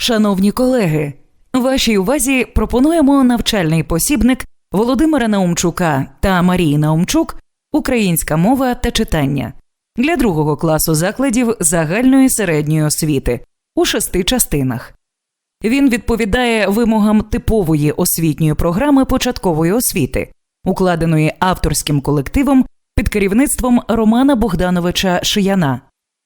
Шановні колеги, вашій увазі пропонуємо навчальний посібник Володимира Наумчука та Марії Наумчук Українська мова та читання для другого класу закладів загальної середньої освіти у шести частинах. Він відповідає вимогам типової освітньої програми початкової освіти, укладеної авторським колективом під керівництвом Романа Богдановича Шияна.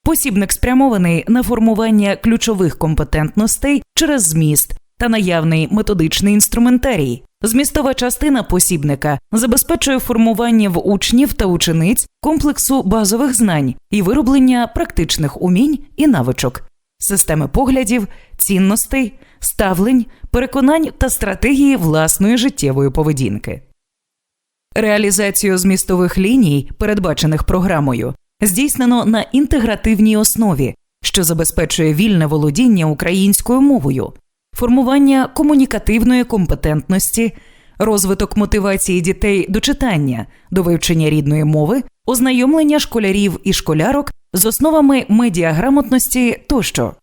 Посібник спрямований на формування ключових компетентностей через зміст та наявний методичний інструментарій. Змістова частина посібника забезпечує формування в учнів та учениць комплексу базових знань і вироблення практичних умінь і навичок, системи поглядів, цінностей, ставлень, переконань та стратегії власної життєвої поведінки. Реалізацію змістових ліній, передбачених програмою, здійснено на інтегративній основі, що забезпечує вільне володіння українською мовою, формування комунікативної компетентності, розвиток мотивації дітей до читання, до вивчення рідної мови, ознайомлення школярів і школярок з основами медіаграмотності тощо.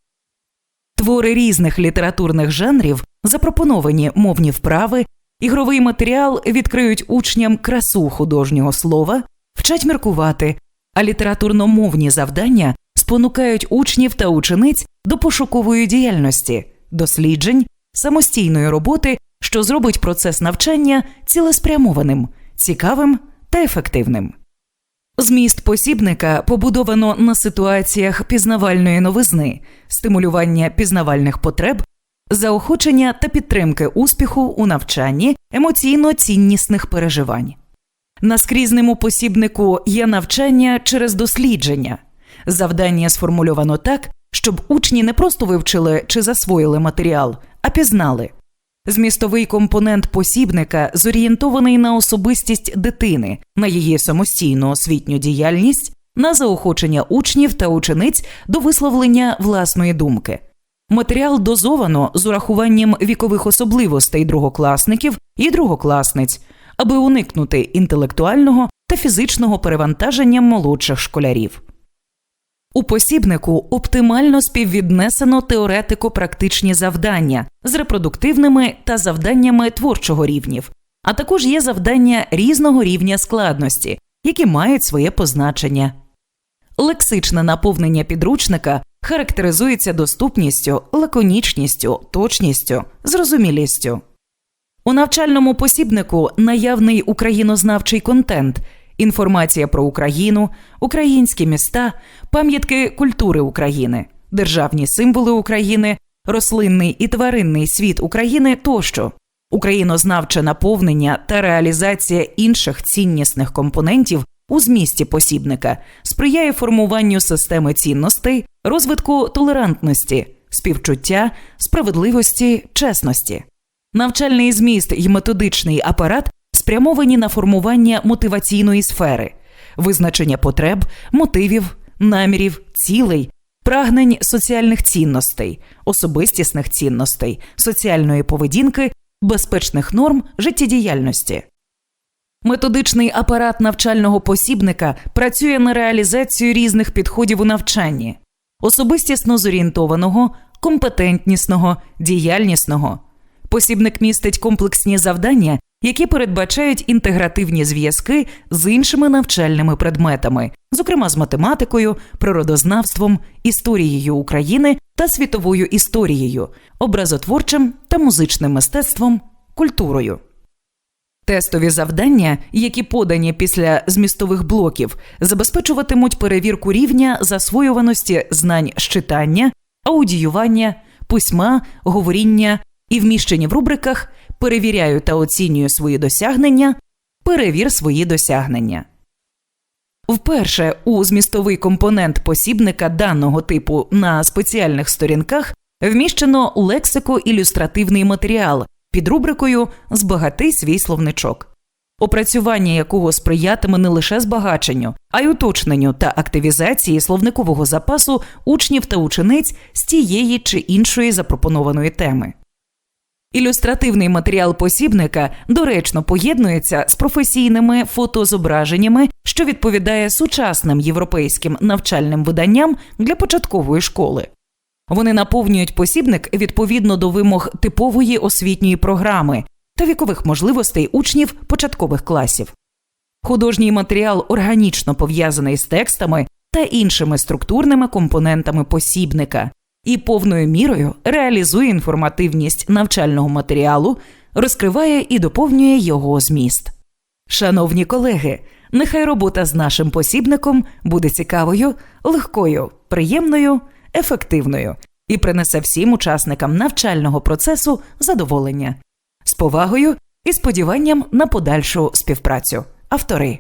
Твори різних літературних жанрів, запропоновані мовні вправи, ігровий матеріал відкриють учням красу художнього слова, вчать міркувати, а літературно-мовні завдання спонукають учнів та учениць до пошукової діяльності, досліджень, самостійної роботи, що зробить процес навчання цілеспрямованим, цікавим та ефективним. Зміст посібника побудовано на ситуаціях пізнавальної новизни, стимулювання пізнавальних потреб, заохочення та підтримки успіху у навчанні емоційно ціннісних переживань. На скрізному посібнику є навчання через дослідження. Завдання сформульовано так, щоб учні не просто вивчили чи засвоїли матеріал, а пізнали. Змістовий компонент посібника зорієнтований на особистість дитини, на її самостійну освітню діяльність, на заохочення учнів та учениць до висловлення власної думки. Матеріал дозовано з урахуванням вікових особливостей другокласників і другокласниць, аби уникнути інтелектуального та фізичного перевантаження молодших школярів. У посібнику оптимально співвіднесено теоретико-практичні завдання з репродуктивними та завданнями творчого рівнів, а також є завдання різного рівня складності, які мають своє позначення. Лексичне наповнення підручника характеризується доступністю, лаконічністю, точністю, зрозумілістю. У навчальному посібнику наявний українознавчий контент, інформація про Україну, українські міста, пам'ятки культури України, державні символи України, рослинний і тваринний світ України тощо, українознавче наповнення та реалізація інших ціннісних компонентів у змісті посібника сприяє формуванню системи цінностей, розвитку толерантності, співчуття, справедливості, чесності. Навчальний зміст і методичний апарат спрямовані на формування мотиваційної сфери, визначення потреб, мотивів, намірів, цілей, прагнень соціальних цінностей, особистісних цінностей, соціальної поведінки, безпечних норм життєдіяльності. Методичний апарат навчального посібника працює на реалізацію різних підходів у навчанні особистісно зорієнтованого, компетентнісного, діяльнісного. Посібник містить комплексні завдання, які передбачають інтегративні зв'язки з іншими навчальними предметами, зокрема з математикою, природознавством, історією України та світовою історією, образотворчим та музичним мистецтвом, культурою. Тестові завдання, які подані після змістових блоків, забезпечуватимуть перевірку рівня засвоюваності знань з читання, аудіювання, письма, говоріння і вміщені в рубриках перевіряю та оцінюю свої досягнення, перевір свої досягнення. Вперше у змістовий компонент посібника даного типу на спеціальних сторінках вміщено лексико-ілюстративний матеріал під рубрикою Збагати свій словничок, опрацювання якого сприятиме не лише збагаченню, а й уточненню та активізації словникового запасу учнів та учениць з тієї чи іншої запропонованої теми. Ілюстративний матеріал посібника доречно поєднується з професійними фотозображеннями, що відповідає сучасним європейським навчальним виданням для початкової школи. Вони наповнюють посібник відповідно до вимог типової освітньої програми та вікових можливостей учнів початкових класів. Художній матеріал органічно пов'язаний з текстами та іншими структурними компонентами посібника і повною мірою реалізує інформативність навчального матеріалу, розкриває і доповнює його зміст. Шановні колеги, нехай робота з нашим посібником буде цікавою, легкою, приємною, ефективною і принесе всім учасникам навчального процесу задоволення з повагою і сподіванням на подальшу співпрацю. Автори